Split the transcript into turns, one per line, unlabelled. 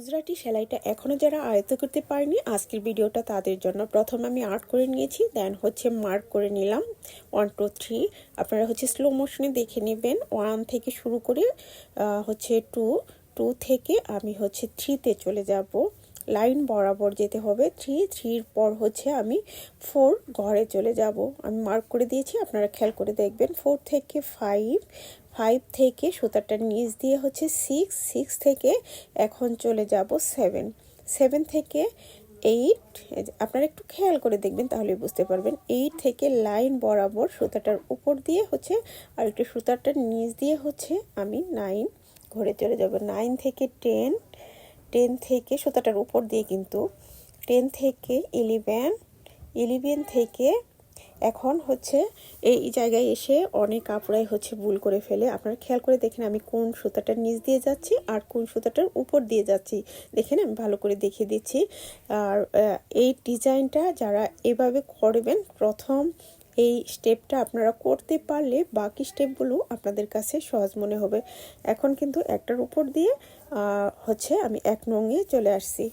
গুজরাটি সেলাইটা এখনও যারা আয়ত্ত করতে পারেনি, আজকের ভিডিওটা তাদের জন্য প্রথম আমি আর্ট করে নিয়েছি দেন হচ্ছে মার্ক করে নিলাম। ওয়ান টু থ্রি আপনারা হচ্ছে স্লো মোশনে দেখে নেবেন। ওয়ান থেকে শুরু করে হচ্ছে টু টু থেকে আমি হচ্ছে থ্রিতে চলে যাব। লাইন বরাবর যেতে হবে। থ্রি থ্রির পর হচ্ছে আমি ফোর ঘরে চলে যাব। আমি মার্ক করে দিয়েছি, আপনারা খেয়াল করে দেখবেন। ফোর থেকে ফাইভ ফাইভ থেকে সুতারটার নিচ দিয়ে হচ্ছে সিক্স সিক্স থেকে এখন চলে যাব সেভেন। সেভেন থেকে এইট আপনারা একটু খেয়াল করে দেখবেন তাহলে বুঝতে পারবেন। এইট থেকে লাইন বরাবর সুতাটার উপর দিয়ে হচ্ছে আর একটু সুতারটার নিচ দিয়ে হচ্ছে আমি নাইন ঘরে চলে যাব। নাইন থেকে টেন টেন থেকে সুতাটার উপর দিয়ে কিন্তু, টেন থেকে ইলেভেন ইলেভেন থেকে এখন হচ্ছে এই জায়গায় এসে অনেক কাপড়াই হচ্ছে ভুল করে ফেলে। আপনারা খেয়াল করে দেখেন আমি কোন সুতাটার নিচ দিয়ে যাচ্ছি আর কোন সুতাটার উপর দিয়ে যাচ্ছি। দেখেন আমি ভালো করে দেখিয়ে দিচ্ছি। আর এই ডিজাইনটা যারা এভাবে করবেন, প্রথম এই স্টেপটা আপনারা করতে পারলে বাকি স্টেপগুলো আপনাদের কাছে সহজ মনে হবে। এখন কিন্তু একটার উপর দিয়ে হচ্ছে আমি এক নঙে চলে আসছি।